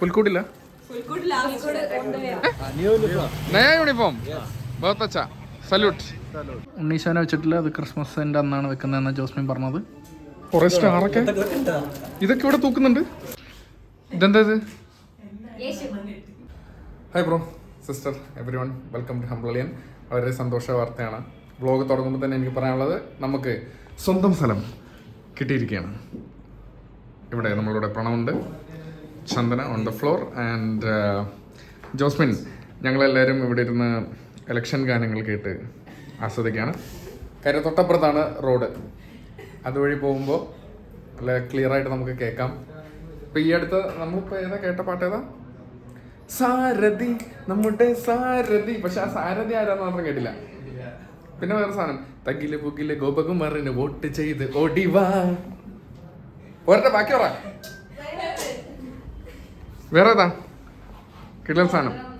പുൽക്കൂട്ടില്ല നയാ uniform. ബഹത്തച്ച salute. ഉണ്ണീശാനെ വെച്ചിട്ടില്ല അത് ക്രിസ്മസിന്റെ അന്നാണ് വെക്കുന്നതെന്ന് ജോസ്മിൻ പറഞ്ഞത്. കുറെ സ്റ്റാറൊക്കെ ഇതൊക്കെ ഇവിടെ തൂക്കുന്നുണ്ട്? ഇതെന്താ ഇത്? Hi bro sister everyone welcome to ഹംബ്ലിയൻ വളരെ സന്തോഷ വാർത്തയാണ്. വ്ളോഗ് തുടങ്ങുമ്പോൾ തന്നെ എനിക്ക് പറയാനുള്ളത് നമുക്ക് സ്വന്തം സ്ഥലം കിട്ടിയിരിക്കുകയാണ്. ഇവിടെ നമ്മളിവിടെ പ്രണവുണ്ട്. Chandana on the floor and Josmin ഞങ്ങളെല്ലാവരും ഇവിടെ ഇരുന്ന് എലക്ഷൻ ഗാനങ്ങൾ കേട്ട് ആസ്വദിക്കുകയാണ്. കാര്യം തൊട്ടപ്പുറത്താണ് റോഡ്. അതുവഴി പോകുമ്പോൾ നല്ല ക്ലിയർ ആയിട്ട് നമുക്ക് കേൾക്കാം. ഇപ്പം ഈ അടുത്ത് നമ്മളിപ്പോൾ ഏതാ കേട്ട പാട്ട് ഏതാ? സാരഥി നമ്മുടെ സാരഥി. പക്ഷെ ആ സാരഥി ആരാന്ന് മാത്രം കേട്ടില്ല. പിന്നെ വേറെ സാധനം. തകിൽ പുകിൽ ഗോപകുമാറിന് വോട്ട് ചെയ്ത് ഓടിവാ ഒരട്ടെ ബാക്കി പറ. വേറെ ഏതാ? കിട്ടിയ സാധനം.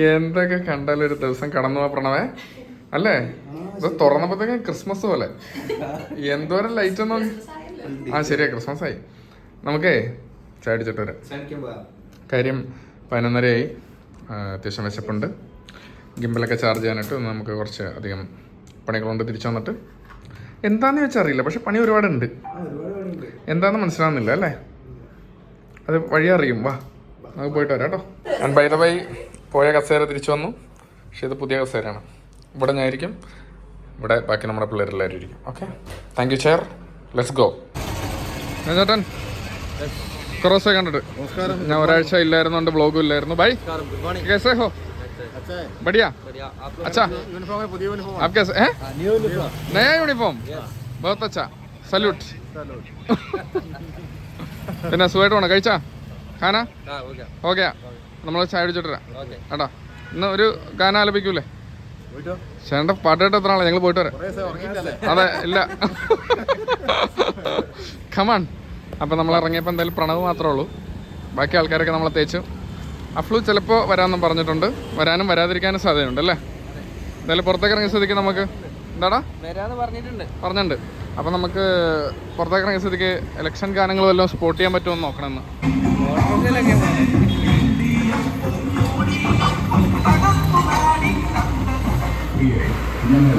എന്തൊക്കെ കണ്ടാലും ഒരു ദിവസം കടന്നു പോവാ പ്രണവേ. അല്ലേ? ഇത് തുറന്നപ്പോഴത്തേക്കും ക്രിസ്മസ് പോലെ. എന്തോരം ലൈറ്റ് ഒന്നും. ആ ശരിയാ ക്രിസ്മസ് ആയി നമുക്കേ ചാടിച്ചിട്ട് വരാം. കാര്യം പതിനൊന്നരയായി. അത്യാവശ്യം വിശപ്പുണ്ട്. ഗിമ്പലൊക്കെ ചാർജ് ചെയ്യാനായിട്ട് ഒന്ന് നമുക്ക് കുറച്ച് അധികം പണികളുണ്ട് തിരിച്ചു വന്നിട്ട്. എന്താണെന്ന് വെച്ചാൽ അറിയില്ല പക്ഷെ പണി ഒരുപാടുണ്ട്. എന്താണെന്ന് മനസ്സിലാവുന്നില്ല അല്ലേ? അത് വഴി അറിയും വാ. നമുക്ക് പോയിട്ട് വരാം കേട്ടോ. ഞാൻ ബൈ ദ ബൈ പോയ കസേര തിരിച്ചു വന്നു. പക്ഷെ ഇത് പുതിയ കസേരയാണ്. ഇവിടെ ഞാൻ ഇരിക്കും ഇവിടെ ബാക്കി നമ്മുടെ പിള്ളേരെല്ലാവരും ഇരിക്കും. Okay thank you chair let's go ചേട്ടൻ കുറേ ദിവസമായി കണ്ടിട്ട് ഞാൻ ഒരാഴ്ച ഇല്ലായിരുന്നോണ്ട് ബ്ലോഗും ഇല്ലായിരുന്നു ബൈ कैसे हो बढ़िया अच्छा आप कैसे हैं नया यूनिफॉर्म बहुत अच्छा सल्यूट പിന്നെ സുഖമായിട്ട് പോണോ കഴിച്ചാ ഖാന ഓക്കെ നമ്മൾ ചായ അടിച്ചിട്ട് വരാം കേട്ടോ ഇന്ന് ഒരു ഗാനം ആലപിക്കൂലേ ചേട്ടൻ്റെ പാട്ട് കേട്ട് എത്ര ആളെ ഞങ്ങൾ പോയിട്ട് വരാം അതെ ഇല്ല ഖമാൺ അപ്പം നമ്മൾ ഇറങ്ങിയപ്പോൾ എന്തായാലും പ്രണവ് മാത്രമേ ഉള്ളൂ. ബാക്കി ആൾക്കാരൊക്കെ നമ്മളെ തേച്ചു. അഫ്ലു ചിലപ്പോൾ വരാമെന്നും പറഞ്ഞിട്ടുണ്ട്. വരാനും വരാതിരിക്കാനും സാധ്യതയുണ്ട് അല്ലേ? എന്തായാലും പുറത്തേക്ക് ഇറങ്ങി സ്ഥിതിക്ക് നമുക്ക് എന്താടാ? വരാന്ന് പറഞ്ഞിട്ടുണ്ട്. പറഞ്ഞിട്ടുണ്ട്. അപ്പം നമുക്ക് പുറത്തേക്ക് ഇറങ്ങി സ്ഥിതിക്ക് ഇലക്ഷൻ ഗാനങ്ങൾ വല്ലതും സ്പോട്ട് ചെയ്യാൻ പറ്റുമോ എന്ന് നോക്കണമെന്ന്.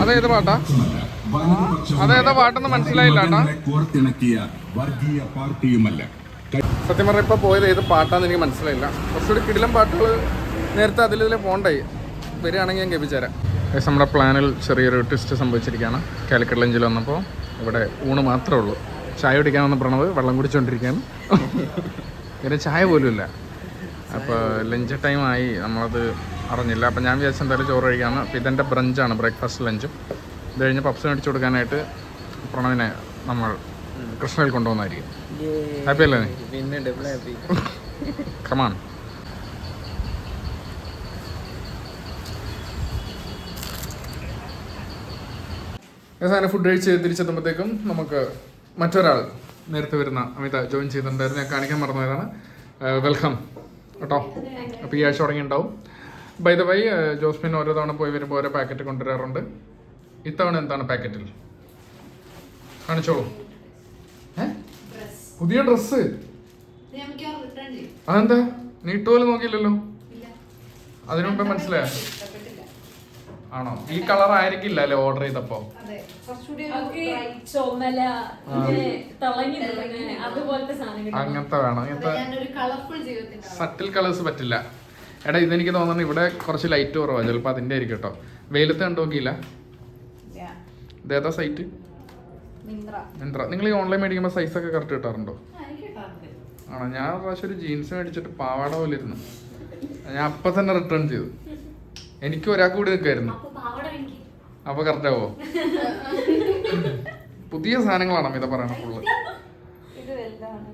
അതേത് പാട്ടാ? അതേതാ പാട്ടെന്ന് മനസ്സിലായില്ല കേട്ടാ വർഗീയ പാർട്ടിയുമല്ല. സത്യം പറഞ്ഞാൽ ഇപ്പോൾ പോയത് ഏത് പാട്ടാന്ന് എനിക്ക് മനസ്സിലായില്ല. കുറച്ചുകൂടി കിടിലം പാട്ടുകൾ നേരത്തെ അതിലിതിലെ പോണ്ടായി. വരികയാണെങ്കിൽ ഞാൻ ഗപിച്ചേരാം നമ്മുടെ പ്ലാനിൽ ചെറിയൊരു ട്വിസ്റ്റ് സംഭവിച്ചിരിക്കുകയാണ്. കാലിക്കറ്റ് ലഞ്ചിൽ വന്നപ്പോൾ ഇവിടെ ഊണ് മാത്രമേ ഉള്ളൂ. ചായ കുടിക്കാൻ വന്ന പ്രണവ് വെള്ളം കുടിച്ചുകൊണ്ടിരിക്കുകയാണ് പിന്നെ ചായ പോലും ഇല്ല. അപ്പോൾ ലഞ്ച് ടൈമായി ആയി. നമ്മളത് അറിഞ്ഞില്ല. അപ്പോൾ ഞാൻ വിചാരിച്ച എന്തായാലും ചോറ് കഴിക്കാമെന്ന് അപ്പോൾ ഇതെന്റെ ബ്രഞ്ചാണ് ബ്രേക്ക്ഫാസ്റ്റ് ലഞ്ചും ഇത് കഴിഞ്ഞ് പപ്സ് മേടിച്ച് കൊടുക്കാനായിട്ട് പ്രണവിനെ നമ്മൾ കൃഷ്ണയിൽ കൊണ്ടുപോകുന്നതായിരിക്കും. ഹാപ്പി അല്ലേ? പിന്നെ ഡബിൾ ഹാപ്പി കമാൺ അവസാനം ഫുഡ് കഴിച്ച് തിരിച്ചെത്തുമ്പോഴത്തേക്കും നമുക്ക് മറ്റൊരാൾ നേരത്തെ വരുന്ന അമിത ജോയിൻ ചെയ്തിട്ടുണ്ടായിരുന്നു ഞാൻ കാണിക്കാൻ മറന്നതാണ്. വെൽക്കം കേട്ടോ? അപ്പോൾ ഈ ആഴ്ച തുടങ്ങിയിട്ടുണ്ടാവും. ബൈ ദ വൈ ജോസ്മിൻ ഓരോ തവണ പോയി വരുമ്പോൾ ഓരോ പാക്കറ്റ് കൊണ്ടുവരാറുണ്ട്. ഇത്തവണ എന്താണ് പാക്കറ്റിൽ കാണിച്ചോളൂ. പുതിയ ഡ്രസ്സ് അതെന്താ? നീ ഇട്ടുപോലും നോക്കിയില്ലല്ലോ? ഇല്ല. അതിനു മനസ്സിലായോ? ആണോ? ഈ കളർ ആയിരിക്കില്ല അല്ലേ ഓർഡർ ചെയ്തപ്പോ? അങ്ങനത്തെ വേണം. അങ്ങനത്തെ. സട്ടിൽ കളേഴ്സ് പറ്റില്ല. എടാ ഇതെനിക്ക് തോന്നുന്നു ഇവിടെ കുറച്ച് ലൈറ്റ് കുറവാണ് ചിലപ്പോൾ അതിന്റെ ആയിരിക്കും കേട്ടോ. വെയിലത്ത് കണ്ടു നോക്കിയില്ല. ഇതേതാ സൈറ്റ് മിന്ത്ര. നിങ്ങൾ ഈ ഓൺലൈൻ മേടിക്കുമ്പോൾ സൈസ് ഒക്കെ കറക്റ്റ് കിട്ടാറുണ്ടോ. ആണോ? ഞാൻ പ്രാവശ്യം ഒരു ജീൻസ് മേടിച്ചിട്ട് പാവാട പോലെ ഇരുന്നു. ഞാൻ അപ്പൊ തന്നെ റിട്ടേൺ ചെയ്തു. എനിക്ക് ഒരാൾക്ക് കൂടി നിൽക്കായിരുന്നു അപ്പൊ കറക്റ്റ് ആവോ? പുതിയ സാധനങ്ങളാണ് അമിത പറയണ ഫുള്ള്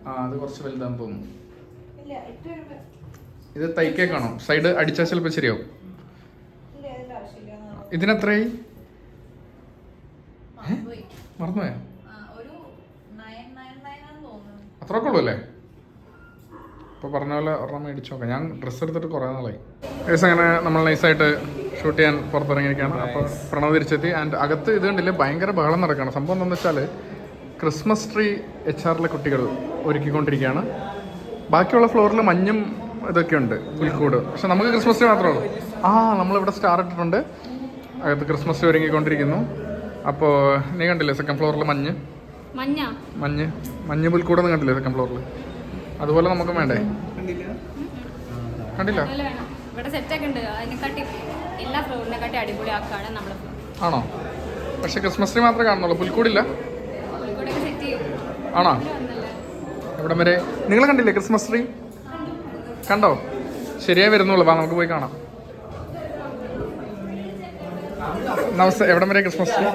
ആ അത് കുറച്ച് വലുതാന്ന് തോന്നുന്നു. ഇത് തൈക്കേക്കാണോ സൈഡ് അടിച്ചാൽ ചിലപ്പോൾ ശരിയാവും. ഇതിനെത്രയായി? മറന്നുപോയോ? അത്രയൊക്കെ ഉള്ളൂ അല്ലേ ഇപ്പോൾ പറഞ്ഞ പോലെ ഒരെണ്ണം മേടിച്ചു നോക്കാം. ഞാൻ ഡ്രസ്സ് എടുത്തിട്ട് കുറേ നാളായി. ഏകദേശം അങ്ങനെ നമ്മൾ നൈസായിട്ട് ഷൂട്ട് ചെയ്യാൻ പുറത്തിറങ്ങിയിരിക്കുകയാണ്. അപ്പോൾ പ്രണവ് തിരിച്ചെത്തി. ആൻഡ് അകത്ത് ഇത് കണ്ടില്ലേ? ഭയങ്കര ബഹളം നടക്കുകയാണ്. സംഭവം എന്താണെന്ന് വെച്ചാൽ ക്രിസ്മസ് ട്രീ എച്ച് ആറിലെ കുട്ടികൾ ഒരുക്കിക്കൊണ്ടിരിക്കുകയാണ്. ബാക്കിയുള്ള ഫ്ലോറിൽ മഞ്ഞും ഇതൊക്കെ ഉണ്ട് പുൽക്കൂട്. പക്ഷെ നമുക്ക് ക്രിസ്മസ് ട്രീ മാത്രമേ ഉള്ളൂ. ആ നമ്മളിവിടെ സ്റ്റാർ ഇട്ടിട്ടുണ്ട്. അകത്ത് ക്രിസ്മസ് ട്രീ ഒരുങ്ങിക്കൊണ്ടിരിക്കുന്നു. അപ്പോൾ നീ കണ്ടില്ലേ സെക്കൻഡ് ഫ്ലോറിൽ മഞ്ഞ്? മഞ്ഞ? മഞ്ഞ്. മഞ്ഞ് പുൽക്കൂടൊന്നും കണ്ടില്ലേ സെക്കൻഡ് ഫ്ലോറിൽ അതുപോലെ നമുക്ക് വേണ്ടേ? കണ്ടില്ല. ആണോ? പക്ഷെ ക്രിസ്മസ് ട്രീ മാത്രമേ കാണുന്നുള്ളൂ. പുൽക്കൂടില്ല? ആണോ? എവിടം വരെ? നിങ്ങൾ കണ്ടില്ലേ ക്രിസ്മസ് ട്രീ കണ്ടോ? ശരിയായി വരുന്നുള്ളൂ. വാ നമുക്ക് പോയി കാണാം. നമസ്തേ എവിടം വരെ ക്രിസ്മസ് ട്രീ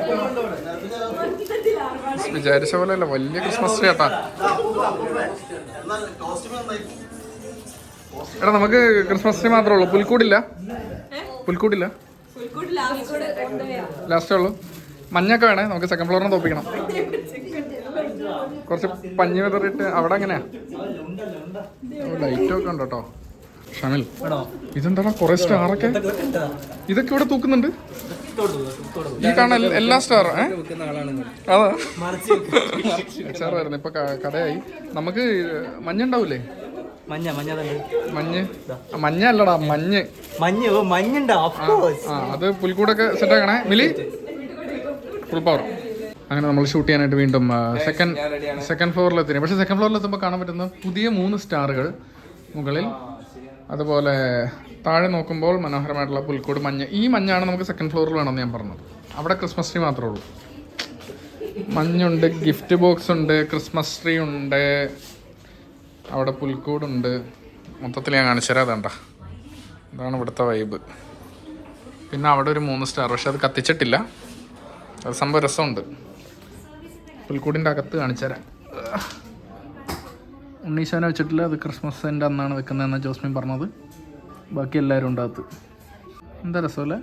വിചാരിച്ച പോലെ അല്ല വലിയ ക്രിസ്മസ് ട്രീ ആട്ടാ. എടാ നമുക്ക് ക്രിസ്മസ് ട്രീ മാത്രമേ ഉള്ളൂ. പുൽക്കൂടില്ല? പുൽക്കൂടില്ല? ലാസ്റ്റേ ഉള്ളൂ. മഞ്ഞൊക്കെ വേണേ നമുക്ക് സെക്കൻഡ് ഫ്ലോറിന് തോപ്പിക്കണം. കുറച്ച് പഞ്ഞി വിതറിയിട്ട് അവിടെ എങ്ങനെയാ? ലൈറ്റൊക്കെ ഉണ്ട് കേട്ടോ ഷമിൽ. ഇതെന്താടാ കുറെ സ്റ്റാറൊക്കെ? ഇതൊക്കെ ഇവിടെ തൂക്കുന്നുണ്ട്? ഈ കാണാൻ എല്ലാ സ്റ്റാർ അതാറായിരുന്നു അതാ. ഇപ്പൊ കടയായി നമുക്ക് മഞ്ഞ ഉണ്ടാവൂലേ? മഞ്ഞ മഞ്ഞ മഞ്ഞ്? മഞ്ഞ അല്ലടാ മഞ്ഞ്. മഞ്ഞ മഞ്ഞുണ്ട് അത് പുൽക്കൂടൊക്കെ സെറ്റ് ആക്കണേ. മിലി? ഫുൾ പവർ അങ്ങനെ നമ്മൾ ഷൂട്ട് ചെയ്യാനായിട്ട് വീണ്ടും സെക്കൻഡ് സെക്കൻഡ് ഫ്ലോറിൽ എത്തി പക്ഷേ സെക്കൻഡ് ഫ്ലോറിൽ എത്തുമ്പോൾ കാണാൻ പറ്റുന്ന പുതിയ മൂന്ന് സ്റ്റാറുകൾ മുകളിൽ. അതുപോലെ താഴെ നോക്കുമ്പോൾ മനോഹരമായിട്ടുള്ള പുൽക്കൂട് മഞ്ഞ്. ഈ മഞ്ഞാണ് നമുക്ക് സെക്കൻഡ് ഫ്ലോറിൽ വേണമെന്ന് ഞാൻ പറഞ്ഞത്. അവിടെ ക്രിസ്മസ് ട്രീ മാത്രമേ ഉള്ളൂ. മഞ്ഞുണ്ട് ഗിഫ്റ്റ് ബോക്സ് ഉണ്ട് ക്രിസ്മസ് ട്രീ ഉണ്ട് അവിടെ പുൽക്കൂടുണ്ട്. മൊത്തത്തിൽ ഞാൻ കാണിച്ചു തരാം അതണ്ട. ഇതാണ് ഇവിടുത്തെ വൈബ് പിന്നെ അവിടെ ഒരു മൂന്ന് സ്റ്റാർ പക്ഷെ അത് കത്തിച്ചിട്ടില്ല. അത് സംഭവം രസമുണ്ട്. പുൽക്കൂടിന്റെ അകത്ത് കാണിച്ചു തരാം. ഉണ്ണീശാനെ വെച്ചിട്ടില്ല. അത് ക്രിസ്മസിന്റെ അന്നാണ് വെക്കുന്നതെന്ന് ജോസ്മിൻ പറഞ്ഞത്. ബാക്കി എല്ലാവരും ഉണ്ടാകത്ത് എന്താ രസമല്ലേ?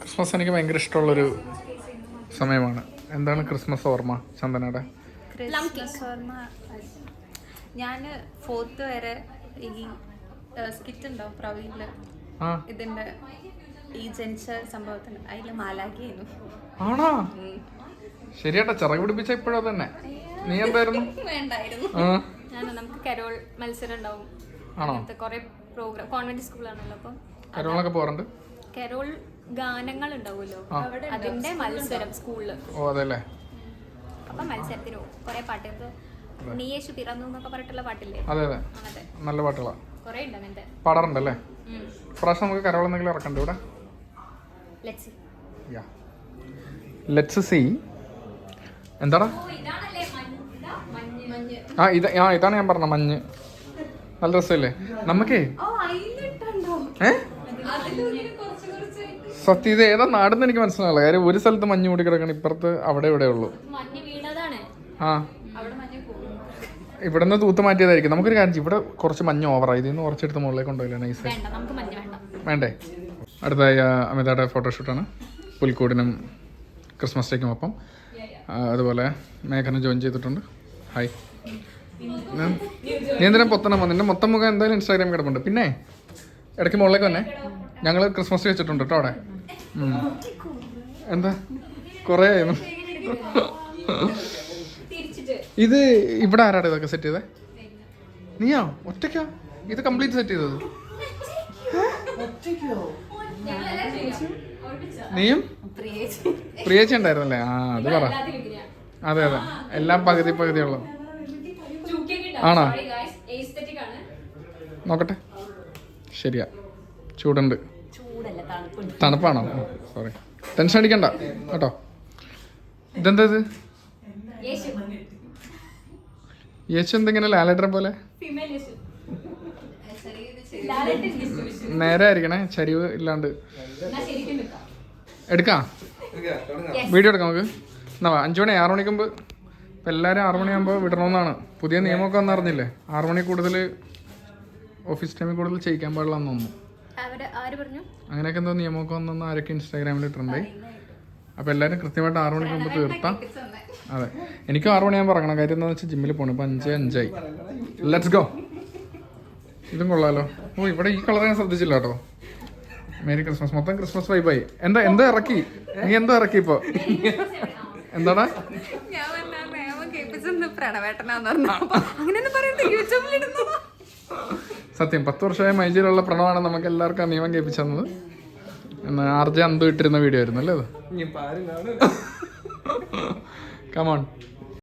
ക്രിസ്മസ് എനിക്ക് ഭയങ്കര ഇഷ്ടമുള്ളൊരു സമയമാണ്. എന്താണ് ക്രിസ്മസ് ഓർമ്മ ചന്ദനയുടെ? ക്രിസ്മസ് ഓർമ്മ. ഞാൻ ഫോർത്ത് വരെ ഈ സ്കിറ്റ് പ്രവീണിൽ? ആ. ഇതിന്റെ ഈ ജനിച്ച സംഭവത്തിന്. അതിൽ മാലാഖിയായിരുന്നു. ആണോ? ശരിയാട്ടാ ചിറക് പിടിപ്പിച്ച ഇപ്പോഴോ തന്നെ. നീ എന്തായിരുന്നു വേണ്ടായിരുന്നു ഞാൻ നമുക്ക് കരോൾ മത്സരം ഉണ്ടാവും ആണോ കുറെ പ്രോഗ്രാം കോൺവെന്റ് സ്കൂളാണല്ലോ അപ്പം കരോളൊക്കെ പോകാറുണ്ട്? കരോൾ ഗാനങ്ങൾ ഉണ്ടാവുമല്ലോ അതിന്റെ മത്സരം സ്കൂളിൽ ഓ അതല്ലേ? അപ്പൊ മത്സരത്തിന് പോകും. കുറെ പാട്ട്. നീ യേശു പിറന്നു എന്നൊക്കെ പറഞ്ഞിട്ടുള്ള പാട്ടില്ലേ? അതെ അതെ. നല്ല പാട്ടുകളാണ് കുറെ ഉണ്ട് അങ്ങനത്തെ പാടാറുണ്ടല്ലേ? പ്രാവശ്യം നമുക്ക് കരോൾ എന്തെങ്കിലും ഇറക്കണ്ട ഇവിടെ? ലെറ്റ്സ് യാ ലെറ്റ്സ് സി എന്താടാ? ആ ഇത് ആ ഇതാണ് ഞാൻ പറഞ്ഞ മഞ്ഞ്. നല്ല രസമല്ലേ? നമുക്കേ ഏ? അതിലൊരു കുറച്ച് കുറച്ച് സത്യം ഇത് ഏതാ നാടെന്ന് എനിക്ക് മനസ്സിലാവില്ല കാര്യം ഒരു സ്ഥലത്ത് മഞ്ഞ് മൂടി കിടക്കണം ഇപ്പുറത്ത് അവിടെ ഇവിടെ ഉള്ളൂ. മഞ്ഞ് വീണതാണ്. ആ. ഇവിടെ നിന്ന് തൂത്ത് മാറ്റിയതായിരിക്കും. നമുക്കൊരു കാര്യം ചെയ്യ്. ഇവിടെ കുറച്ച് മഞ്ഞ് ഓവറായി ഇതിൽ നിന്ന് കുറച്ചെടുത്ത് മുകളിലേക്ക് കൊണ്ടുപോയില്ല? നൈസ് വേണ്ട നമുക്ക് മഞ്ഞ് വേണ്ട. വേണ്ടേ? അടുത്തായി ആ, അമിതയുടെ ഫോട്ടോഷൂട്ടാണ് പുൽക്കൂടിനും ക്രിസ്മസ് ഡേക്കും ഒപ്പം. ആ, അതുപോലെ മേഘന ജോയിൻ ചെയ്തിട്ടുണ്ട്. ഹായ് നീ എന്തിനാ പൊത്തണം നിന്റെ മൊത്തം മുഖം എന്തായാലും ഇൻസ്റ്റാഗ്രാം കിടപ്പുണ്ട്. പിന്നെ ഇടയ്ക്ക് മുകളിലേക്ക് തന്നെ ഞങ്ങൾ ക്രിസ്മസ് വെച്ചിട്ടുണ്ട് കേട്ടോ അവിടെ. എന്താ? കുറേ ആയിരുന്നു ഇത് ഇവിടെ ആരാണ് ഇതൊക്കെ സെറ്റ് ചെയ്തേ? നീയോ? ഒറ്റയ്ക്കോ? ഇത് കംപ്ലീറ്റ് സെറ്റ് ചെയ്തത്? നീയും? പ്രിയേച്ചി. ഉണ്ടായിരുന്നല്ലേ? ആ അത് പറ. അതെ അതെ. എല്ലാം പകുതി പകുതിയുള്ള ആണോ. നോക്കട്ടെ. ശരിയാ. ചൂടുണ്ട്. ചൂടല്ല തണുപ്പുണ്ട്. തണുപ്പാണോ? സോറി ടെൻഷൻ അടിക്കണ്ട. കേട്ടോ. ഇതെന്താ ഇത്? യേശു. എന്തെങ്കിലും ലാലേട്ടറെ പോലെ. നേരെ ആയിരിക്കണേ ചരിവ് ഇല്ലാണ്ട്. എടുക്കാം. വീഡിയോ എടുക്കാം നമുക്ക്. എന്നാ അഞ്ചു മണി ആറ് മണിക്ക് മുമ്പ് ഇപ്പം എല്ലാവരും ആറു മണിയാകുമ്പോൾ വിടണമെന്നാണ് പുതിയ നിയമമൊക്കെ വന്ന് അറിഞ്ഞില്ലേ? ആറു മണി കൂടുതൽ ഓഫീസ് ടൈമിൽ കൂടുതൽ ചെയ്യിക്കാൻ പാടില്ല തോന്നുന്നു. അങ്ങനെയൊക്കെ എന്തോ നിയമമൊക്കെ വന്നെന്ന് ആരൊക്കെ ഇൻസ്റ്റാഗ്രാമിൽ ഇട്ടുണ്ട് അപ്പോൾ എല്ലാവരും കൃത്യമായിട്ട് ആറു മണിക്ക് മുമ്പ് തീർത്താം. അതെ. എനിക്കും ആറു മണിയാകുമ്പോൾ ഇറങ്ങണം. കാര്യം എന്താണെന്ന് വെച്ചാൽ ജിമ്മിൽ പോകണം ഇപ്പം അഞ്ച് അഞ്ചായി. ലെറ്റ്സ് ഗോ ഇതും കൊള്ളാലോ. ഓ ഇവിടെ ഈ കളർ ഞാൻ ശ്രദ്ധിച്ചില്ല കേട്ടോ. മേരി ക്രിസ്മസ് മൊത്തം ക്രിസ്മസ് വൈബായി എന്താ എന്താ ഇറക്കി? നീ എന്താ ഇറക്കി ഇപ്പൊ? എന്താടാ കേൾപ്പിച്ചെന്ന് പ്രണവേട്ടനാന്ന് പറഞ്ഞു. അങ്ങനെ പറയുന്നത് യൂട്യൂബിൽ സത്യം പത്ത് വർഷമായ മൈജിയിലുള്ള പ്രണവാണ് നമുക്ക് എല്ലാവർക്കും നിയമം കേൾപ്പിച്ചു തന്നത്. എന്നാ ആർജെ അന്തു ഇട്ടിരുന്ന വീഡിയോ ആയിരുന്നു അല്ലേ അത്? കമോൺ